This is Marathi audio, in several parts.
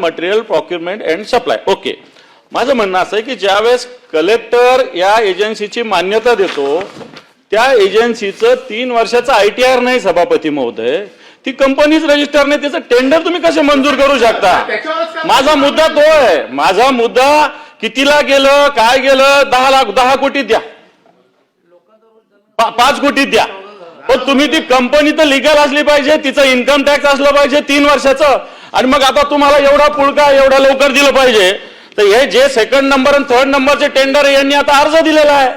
Material procurement and supply okay माझं म्हणणं असं आहे की ज्यावेळेस कलेक्टर या एजन्सीची मान्यता देतो त्या एजन्सीचं तीन वर्षाचं आय टी आर नाही सभापती महोदय. ती कंपनीच रजिस्टर नाही त्याचं टेंडर तुम्ही कसे मंजूर करू शकता? माझा मुद्दा तो आहे. माझा मुद्दा कितीला गेलं काय गेलं दहा लाख दहा कोटी द्या. पा- पाच कोटी द्या. पण तुम्ही ती कंपनी तर लिगल असली पाहिजे तिचं इन्कम टॅक्स असलं पाहिजे तीन वर्षाचं. आणि मग आता तुम्हाला एवढा पुळका एवढा लवकर दिलं पाहिजे. तर हे जे सेकंड नंबर आणि थर्ड नंबरचे टेंडर यांनी आता अर्ज दिलेला आहे.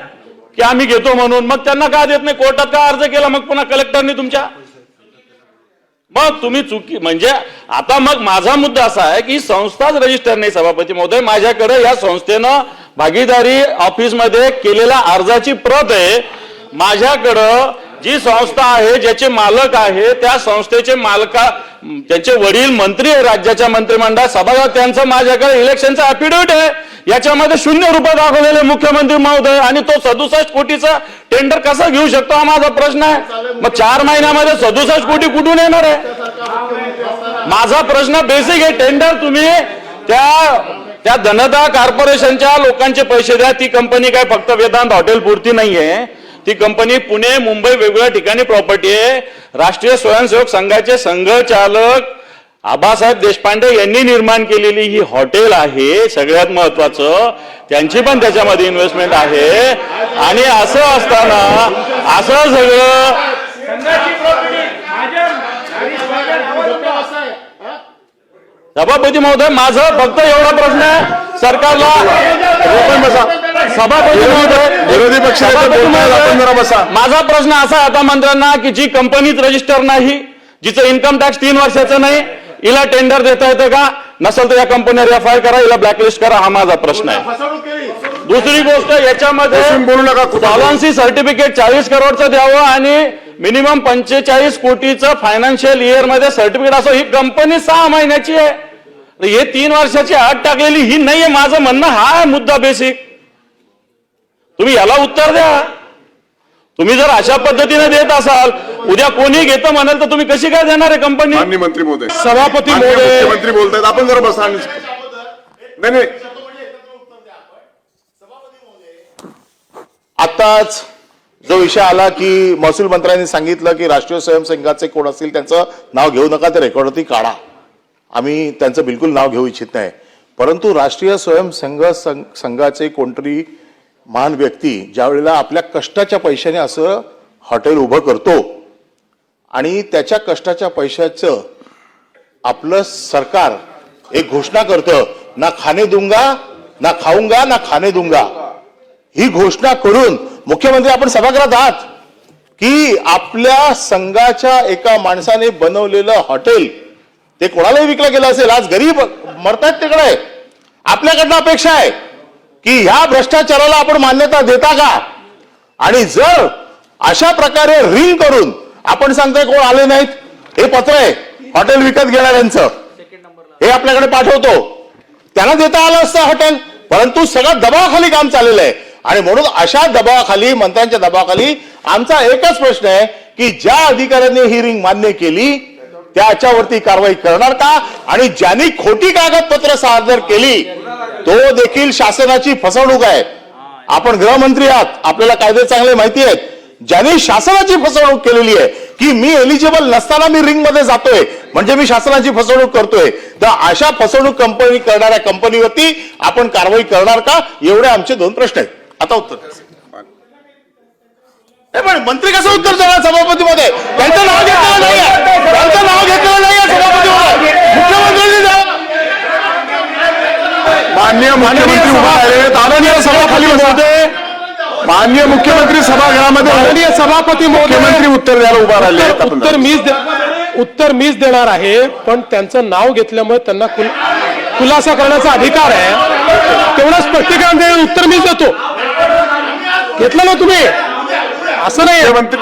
की आम्ही घेतो म्हणून. मग त्यांना का देत नाही? कोर्टात का अर्ज केला? मग पुन्हा कलेक्टरनी तुमच्या? मग तुम्ही चुकी म्हणजे आता मग माझा मुद्दा असा आहे की संस्थाच रजिस्टर नाही सभापती महोदय. माझ्याकडे या संस्थेनं भागीदारी ऑफिसमध्ये केलेल्या अर्जाची प्रत आहे. माझ्याकडं जी संस्था आहे ज्याचे मालक आहे त्या संस्थेचे मालका त्यांचे वडील मंत्री आहे राज्याच्या मंत्रिमंडळात सभागृहात त्यांचं माझ्याकडे इलेक्शनचं अफिडेव्हिट आहे. याच्यामध्ये शून्य रुपये दाखवलेले मुख्यमंत्री महोदय आणि तो सदुसष्ट कोटीचा टेंडर कसा घेऊ शकतो हा माझा प्रश्न आहे. मग चार महिन्यामध्ये सदुसष्ट कोटी कुठून येणार आहे? माझा प्रश्न बेसिक आहे टेंडर तुम्ही त्या त्या धनदा कॉर्पोरेशनच्या लोकांचे पैसे द्या ती कंपनी काय फक्त वेदांत हॉटेल पुरती नाहीये. ती कंपनी पुणे मुंबई वेगवेगळ्या ठिकाणी प्रॉपर्टी आहे. राष्ट्रीय स्वयंसेवक संघाचे संघचालक आबासाहेब देशपांडे यांनी निर्माण केलेली ही हॉटेल आहे सगळ्यात महत्वाचं. त्यांची पण त्याच्यामध्ये इन्व्हेस्टमेंट आहे. आणि असं असताना असं सगळं सभापती महोदय माझं फक्त एवढा प्रश्न आहे. सरकारला. सभापती महोदय विरोधी पक्ष नेते सभापती बोलतायत, महोदय, आपण जरा बसा. माझा प्रश्न असा आहे आता मंत्र्यांना की जी कंपनीच रजिस्टर नाही जिचं इन्कम टॅक्स तीन वर्षाचं नाही हिला टेंडर देता येतं का? नसेल तर या कंपनीवर एफ आय करा हिला ब्लॅकलिस्ट करा हा माझा प्रश्न आहे. दुसरी गोष्ट याच्यामध्ये बोलू नका सॉलन्सी सर्टिफिकेट चाळीस करोडचं द्यावं आणि मिनिमम पंचेचाळीस कोटीचं फायनान्शियल इयरमध्ये सर्टिफिकेट असं ही कंपनी सहा महिन्याची आहे. हे तीन वर्षाची आठ टाकलेली ही नाहीये. माझं म्हणणं हा आहे मुद्दा बेसिक तुम्ही याला उत्तर द्या. तुम्ही जर अशा पद्धतीने देत असाल उद्या कोणी घेतं म्हणाल तर तुम्ही कशी काय देणार आहे कंपनी माननीय मंत्री महोदय. सभापती माननीय महोदय. मुख्यमंत्री बोलतायत. आपण जरा बसा. आणि- नाही नाही. आताच जो विषय आला की महसूल मंत्र्यांनी सांगितलं की राष्ट्रीय स्वयंसंघाचे कोण असतील त्यांचं नाव घेऊ नका ते रेकॉर्डवरती काढा. आम्ही त्यांचं बिलकुल नाव घेऊ इच्छित नाही. परंतु राष्ट्रीय स्वयंसंघ संघ संघाचे कोणतरी महान व्यक्ती ज्या वेळेला आपल्या कष्टाच्या पैशाने असं हॉटेल उभं करतो आणि त्याच्या कष्टाच्या पैशाचं आपलं सरकार एक घोषणा करतं ना खाणे दुंगा ना खाऊंगा ना खाणे दूंगा. ही घोषणा करून मुख्यमंत्री आपण सभागृहात आहात की आपल्या संघाच्या एका माणसाने बनवलेलं हॉटेल ते कोणालाही विकलं गेलं असेल. आज गरीब मरतायत तिकडे. आपल्याकडनं अपेक्षा आहे. की ह्या भ्रष्टाचाराला आपण मान्यता देता का? आणि जर अशा प्रकारे रिंग करून आपण सांगतोय कोण आले नाहीत हे पत्र आहे हॉटेल विकत घेणाऱ्यांचं. हे आपल्याकडे पाठवतो. त्यांना देता आलं असतं हॉटेल परंतु सगळं दबावाखाली काम चाललेलं आहे. आणि म्हणून अशा दबावाखाली मंत्र्यांच्या दबावाखाली आमचा एकच प्रश्न आहे की ज्या अधिकाऱ्यांनी ही रिंग मान्य केली त्याच्यावरती कारवाई करणार का? आणि ज्यांनी खोटी कागदपत्र सादर केली तो देखील शासनाची फसवणूक आहे. आपण गृहमंत्री आहात आपल्याला कायदे चांगले माहिती आहेत. ज्याने शासनाची फसवणूक केलेली आहे की मी एलिजिबल नसताना मी रिंगमध्ये जातोय म्हणजे मी शासनाची फसवणूक करतोय. तर अशा फसवणूक कंपनी करणाऱ्या कंपनीवरती आपण कारवाई करणार का? एवढे आमचे दोन प्रश्न आहेत. आता उत्तर. पण मंत्री कसं उत्तर देणार सभापती मध्ये त्यांचं नाव घेतलेलं नाहीये त्यांचं नाव घेतलेलं नाहीये सभापती मध्ये मुख्यमंत्र्यांनी नाव- माननीय मुख्यमंत्री उभा आहेत आदरणीय सभापती महोदय. माननीय मुख्यमंत्री सभागृहामध्ये माननीय सभापती मुख्यमंत्री उत्तर द्यायला उभा राहिले. उत्तर मीच उत्तर मीच देणार आहे पण त्यांचं नाव घेतल्यामुळे त्यांना खुल- खुलासा करण्याचा अधिकार आहे. तेवढं स्पष्टीकरण उत्तर मीच देतो. घेतलं ना तुम्ही? असं नाही. मुख्यमंत्री